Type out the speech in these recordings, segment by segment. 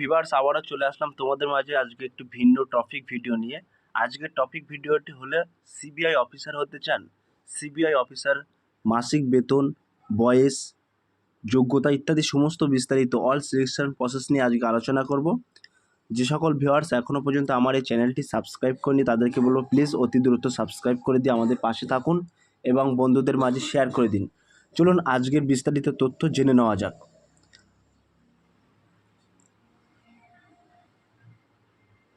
Viewers আবারও চলে আসলাম তোমাদের মাঝে আজকে একটু ভিন্ন টপিক ভিডিও নিয়ে। আজকের টপিক ভিডিওটি হলে সিবিআই অফিসার হতে চান। সিবিআই অফিসার মাসিক বেতন, বয়স, যোগ্যতা ইত্যাদি সমস্ত বিস্তারিত অল সিলেকশন প্রসেস নিয়ে আজকে আলোচনা করব। যে সকল ভিউয়ার্স এখনও পর্যন্ত আমার এই চ্যানেলটি সাবস্ক্রাইব করেনি তাদেরকে বলব প্লিজ অতি দ্রুত সাবস্ক্রাইব করে দিয়ে আমাদের পাশে থাকুন এবং বন্ধুদের মাঝে শেয়ার করে দিন। চলুন আজকের বিস্তারিত তথ্য জেনে নেওয়া যাক।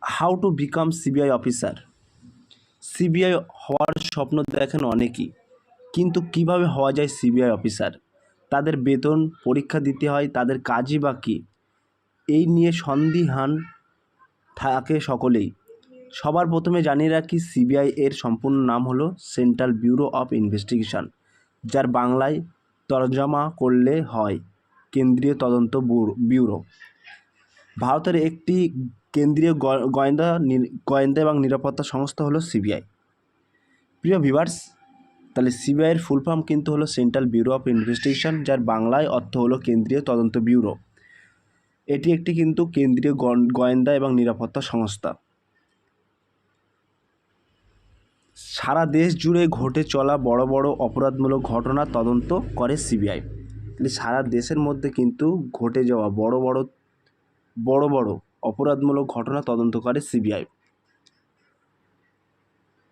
How to become CBI officer CBI হওয়ার স্বপ্ন দেখেন অনেকেই, কিন্তু কীভাবে হওয়া যায় সিবিআই অফিসার তাদের বেতন পরীক্ষা দিতে হয়, তাদের কাজই বা কী? এই নিয়ে সন্দিহান থাকে সকলেই। সবার প্রথমে জানিয়ে রাখি সিবিআই এর সম্পূর্ণ নাম হলো সেন্ট্রাল ব্যুরো অফ ইনভেস্টিগেশন যার বাংলায় তর্জমা করলে হয়, কেন্দ্রীয় তদন্ত ব্যুরো- ভারতের একটি কেন্দ্রীয় গোয়েন্দা গোয়েন্দা এবং নিরাপত্তা সংস্থা হলো সিবিআই। প্রিয় ভিভার্স তাহলে সিবিআইয়ের ফুল ফর্ম কিন্তু হলো সেন্ট্রাল ব্যুরো অফ ইনভেস্টিগেশন, যার বাংলায় অর্থ হলো কেন্দ্রীয় তদন্ত ব্যুরো। এটি একটি কিন্তু কেন্দ্রীয় গোয়েন্দা এবং নিরাপত্তা সংস্থা। সারা দেশ জুড়ে ঘটে চলা বড় বড় অপরাধমূলক ঘটনা তদন্ত করে সিবিআই। তাহলে সারা দেশের মধ্যে কিন্তু ঘটে যাওয়া বড় বড় বড় বড় অপরাধমূলক ঘটনা তদন্ত করে সিবিআই।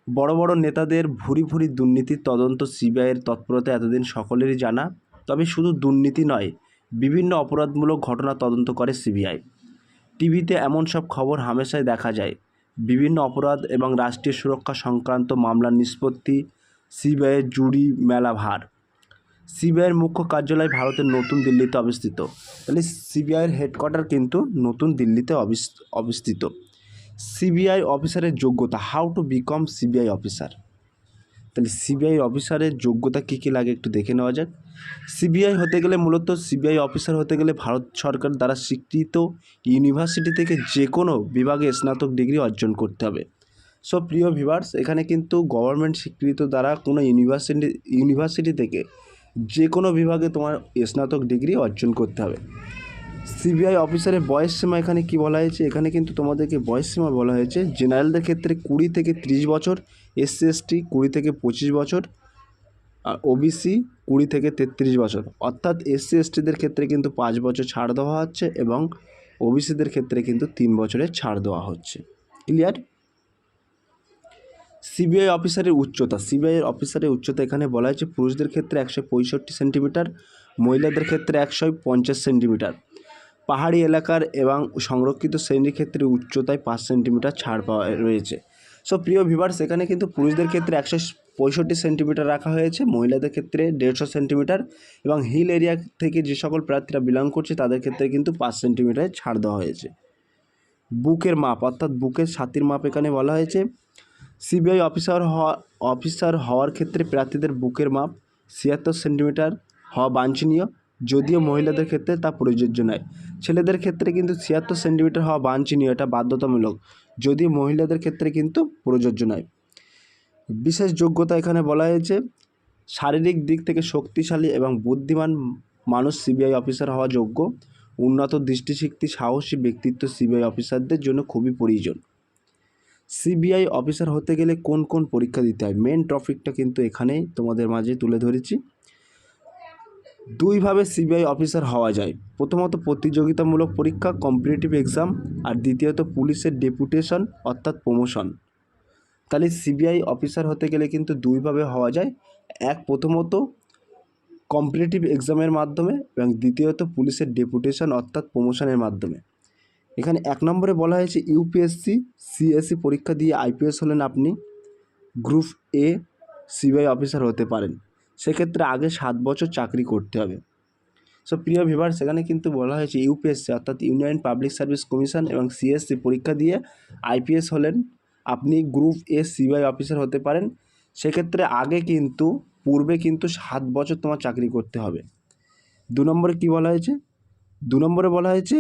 বড় বড় নেতাদের ভুরি ভুরি দুর্নীতির তদন্ত সিবিআইয়ের তৎপরতা এতদিন সকলেরই জানা, তবে শুধু দুর্নীতি নয়, বিভিন্ন অপরাধমূলক ঘটনা তদন্ত করে সিবিআই। টিভিতে এমন সব খবর হামেশাই দেখা যায়, বিভিন্ন অপরাধ এবং রাষ্ট্রীয় সুরক্ষা সংক্রান্ত মামলার নিষ্পত্তি, সিবিআইয়ের জুড়ি মেলা ভার সিবিআইয়ের মুখ্য কার্যালয় ভারতের নতুন দিল্লিতে অবস্থিত। তাহলে সিবিআইয়ের হেডকোয়ার্টার কিন্তু নতুন দিল্লিতে অবস্থিত। সিবিআই অফিসারের যোগ্যতা how to become CBI officer তাহলে সিবিআই অফিসারের যোগ্যতা কী কী লাগে একটু দেখে নেওয়া যাক। সিবিআই হতে গেলে মূলত সিবিআই অফিসার হতে গেলে ভারত সরকার দ্বারা স্বীকৃত ইউনিভার্সিটি থেকে যে কোনো বিভাগে স্নাতক ডিগ্রি অর্জন করতে হবে। সো প্রিয় ভিভার্স এখানে কিন্তু গভর্নমেন্ট স্বীকৃত দ্বারা কোনো ইউনিভার্সিটি ইউনিভার্সিটি থেকে যে কোনো বিভাগে তোমার স্নাতক ডিগ্রি অর্জন করতে হবে। সিবিআই অফিসারের বয়স সীমা এখানে কি বলা হয়েছে? এখানে কিন্তু তোমাদেরকে বয়স সীমা বলা হয়েছে। জেনারেলদের ক্ষেত্রে কুড়ি থেকে ত্রিশ বছর, এসসি, এসটি কুড়ি থেকে পঁচিশ বছর, আর ওবিসি কুড়ি থেকে তেত্রিশ বছর। অর্থাৎ এসসি, এসটিদের ক্ষেত্রে কিন্তু পাঁচ বছর ছাড় দেওয়া হচ্ছে এবং ওবিসিদের ক্ষেত্রে কিন্তু তিন বছরের ছাড় দেওয়া হচ্ছে। ক্লিয়ার? সিবিআই অফিসারের উচ্চতা। সিবিআই অফিসারের উচ্চতা এখানে বলা হয়েছে পুরুষদের ক্ষেত্রে একশো পঁয়ষট্টি সেন্টিমিটার, মহিলাদের ক্ষেত্রে একশো পঞ্চাশ সেন্টিমিটার। পাহাড়ি এলাকার এবং সংরক্ষিত শ্রেণির ক্ষেত্রে উচ্চতায় পাঁচ সেন্টিমিটার ছাড় পাওয়া রয়েছে। সো, প্রিয় ভিভার্স এখানে কিন্তু পুরুষদের ক্ষেত্রে একশো পঁয়ষট্টি সেন্টিমিটার রাখা হয়েছে, মহিলাদের ক্ষেত্রে দেড়শো সেন্টিমিটার এবং হিল এরিয়া থেকে যে সকল প্রার্থীরা বিলং করছে, তাদের ক্ষেত্রে কিন্তু পাঁচ সেন্টিমিটার ছাড় দেওয়া হয়েছে। বুকের মাপ, অর্থাৎ বুকের ছাতির মাপ এখানে বলা হয়েছে। সিবিআই অফিসার হওয়া অফিসার হওয়ার ক্ষেত্রে প্রার্থীদের বুকের মাপ ছিয়াত্তর সেন্টিমিটার হওয়া বাঞ্ছনীয়। যদিও মহিলাদের ক্ষেত্রে তা প্রযোজ্য নয়। ছেলেদের ক্ষেত্রে কিন্তু ছিয়াত্তর সেন্টিমিটার হওয়া বাঞ্ছনীয়, এটা বাধ্যতামূলক। যদিও মহিলাদের ক্ষেত্রে কিন্তু প্রযোজ্য নয়। বিশেষ যোগ্যতা এখানে বলা হয়েছে, শারীরিক দিক থেকে শক্তিশালী এবং বুদ্ধিমান মানুষ সিবিআই অফিসার হওয়া যোগ্য। উন্নত দৃষ্টিশক্তি, সাহসী ব্যক্তিত্ব সিবিআই অফিসারদের জন্য খুবই প্রয়োজন। সিবিআই অফিসার হতে গেলে কোন কোন পরীক্ষা দিতে হয়? মেন টপিকটা কিন্তু এখানে তোমাদের মাঝে তুলে ধরেছি। দুইভাবে সিবিআই অফিসার হওয়া যায়। প্রথমত প্রতিযোগিতামূলক পরীক্ষা কম্পিটিটিভ এক্সাম আর দ্বিতীয়ত পুলিশের ডেপুটেশন অর্থাৎ প্রমোশন তাহলে সিবিআই অফিসার হতে গেলে কিন্তু দুইভাবে হওয়া যায়। এক, প্রথমত কম্পিটিটিভ এক্সামের মাধ্যমে এবং দ্বিতীয়ত পুলিশের ডেপুটেশন অর্থাৎ প্রমোশনের মাধ্যমে। এখানে এক নম্বরে বলা হয়েছে ইউপিএসসি সিএসসি পরীক্ষা দিয়ে আইপিএস হলেন আপনি গ্রুপ এ সিবিআই অফিসার হতে পারেন। সেক্ষেত্রে আগে সাত বছর চাকরি করতে হবে। সো প্রিয় ভিভার সেখানে কিন্তু বলা হয়েছে ইউপিএসসি অর্থাৎ ইউনিয়ন পাবলিক সার্ভিস কমিশন এবং সিএসসি পরীক্ষা দিয়ে আইপিএস হলেন আপনি গ্রুপ এ সিবিআই অফিসার হতে পারেন। সেক্ষেত্রে আগে কিন্তু, পূর্বে কিন্তু সাত বছর তোমার চাকরি করতে হবে। দু নম্বরে কী বলা হয়েছে? দু নম্বরে বলা হয়েছে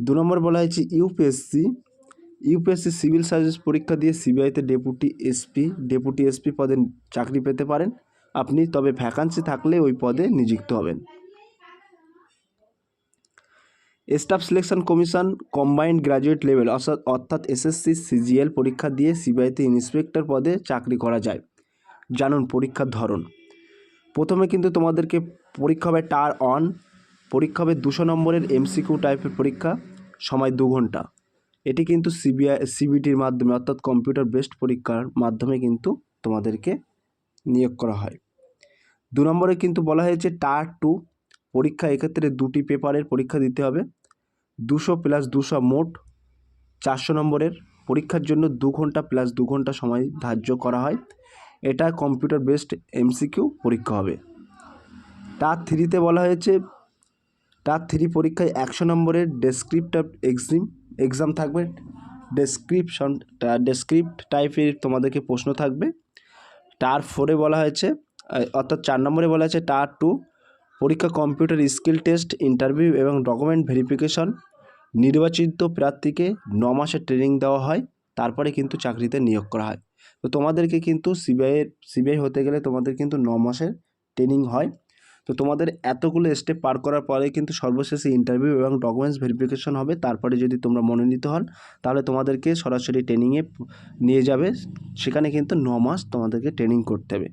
দু নম্বর বলা হয়েছে ইউপিএসসি ইউপিএসসি সিভিল সার্ভিস পরীক্ষা দিয়ে সিবিআইতে ডেপুটি এসপি ডেপুটি এসপি পদে চাকরি পেতে পারেন। আপনি তবে ভ্যাকান্সি থাকলে ওই পদে নিযুক্ত হবেন। Staff selection commission combined graduate level অর্থাৎ এসএসসি সিজিএল পরীক্ষা দিয়ে সিবিআইতে ইন্সপেক্টর পদে চাকরি করা যায়। জানুন পরীক্ষার ধরন। প্রথমে কিন্তু তোমাদেরকে পরীক্ষা হবে টার অন পরীক্ষা হবে দুশো নম্বরের এমসিকিউ টাইপের পরীক্ষা, সময় দু ঘণ্টা। এটি কিন্তু সিবিআই সিবিটির মাধ্যমে, অর্থাৎ কম্পিউটার বেসড পরীক্ষার মাধ্যমে কিন্তু তোমাদেরকে নিয়োগ করা হয়। দু নম্বরে কিন্তু বলা হয়েছে টার টু, পরীক্ষা এক্ষেত্রে দুটি পেপারের পরীক্ষা দিতে হবে। দুশো প্লাস দুশো মোট চারশো নম্বরের পরীক্ষার জন্য দু ঘণ্টা প্লাস দু ঘণ্টা সময় ধার্য করা হয়। এটা কম্পিউটার বেসড এমসিকিউ পরীক্ষা হবে। টার থ্রিতে বলা হয়েছে টার থ্রি পরীক্ষায় একশো নম্বরের ডেসক্রিপ্টিভ এক্সিম এক্সাম থাকবে। ডেসক্রিপশন ডেসক্রিপ্ট টাইপের তোমাদেরকে প্রশ্ন থাকবে। টার ফোরে বলা হয়েছে অর্থাৎ চার নম্বরে বলা হয়েছে টার টু পরীক্ষা কম্পিউটার স্কিল টেস্ট ইন্টারভিউ এবং ডকুমেন্ট ভেরিফিকেশন নির্বাচিত প্রার্থীকে ন মাসের ট্রেনিং দেওয়া হয়, তারপরে কিন্তু চাকরিতে নিয়োগ করা হয়। তো তোমাদেরকে কিন্তু সিবিআইয়ের সিবিআই হতে গেলে তোমাদের কিন্তু ন মাসের ট্রেনিং হয়। তো তোমাদের এতগুলো স্টেপ পার করার পরে কিন্তু সর্বশেষে ইন্টারভিউ এবং ডকুমেন্টস ভেরিফিকেশন হবে। তারপরে যদি তোমরা মনোনীত হন, তাহলে তোমাদেরকে সরাসরি ট্রেনিংয়ে নিয়ে যাবে। সেখানে কিন্তু ন মাস তোমাদেরকে ট্রেনিং করতে হবে।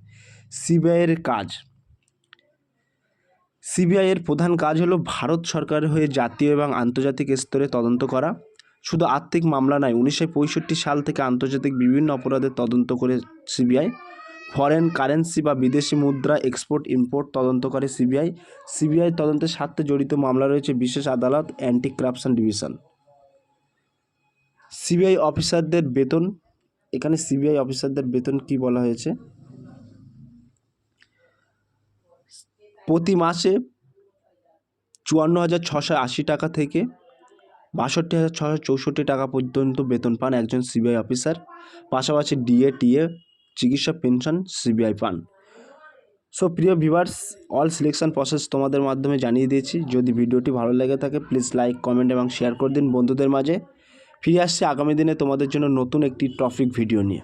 সিবিআইয়ের কাজ। সিবিআইয়ের প্রধান কাজ হলো ভারত সরকারের হয়ে জাতীয় এবং আন্তর্জাতিক স্তরে তদন্ত করা। শুধু আর্থিক মামলা নয়, উনিশশো সাল থেকে আন্তর্জাতিক বিভিন্ন অপরাধের তদন্ত করে সিবিআই ফরেন কারেন্সি বা বিদেশি মুদ্রা এক্সপোর্ট ইম্পোর্ট তদন্ত করে সিবিআই। সিবিআই তদন্তের স্বার্থে জড়িত মামলা রয়েছে বিশেষ আদালত অ্যান্টি করাপশন ডিভিশন। সিবিআই অফিসারদের বেতন, এখানে সিবিআই অফিসারদের বেতন কি বলা হয়েছে? প্রতি মাসে চুয়ান্ন হাজার ছশো আশি টাকা থেকে বাষট্টি হাজার ছশো চৌষট্টি টাকা পর্যন্ত বেতন পান একজন সিবিআই অফিসার। পাশাপাশি ডিএ, টিএ চিকিৎসা পেনশন, সিবিআই পান সো প্রিয় ভিভার্স অল সিলেকশন প্রসেস তোমাদের মাধ্যমে জানিয়ে দিয়েছি। যদি ভিডিওটি ভালো লেগে থাকে প্লিজ লাইক কমেন্ট এবং শেয়ার করে দিন বন্ধুদের মাঝে। ফিরে আসছে আগামী দিনে তোমাদের জন্য নতুন একটি টপিক ভিডিও নিয়ে।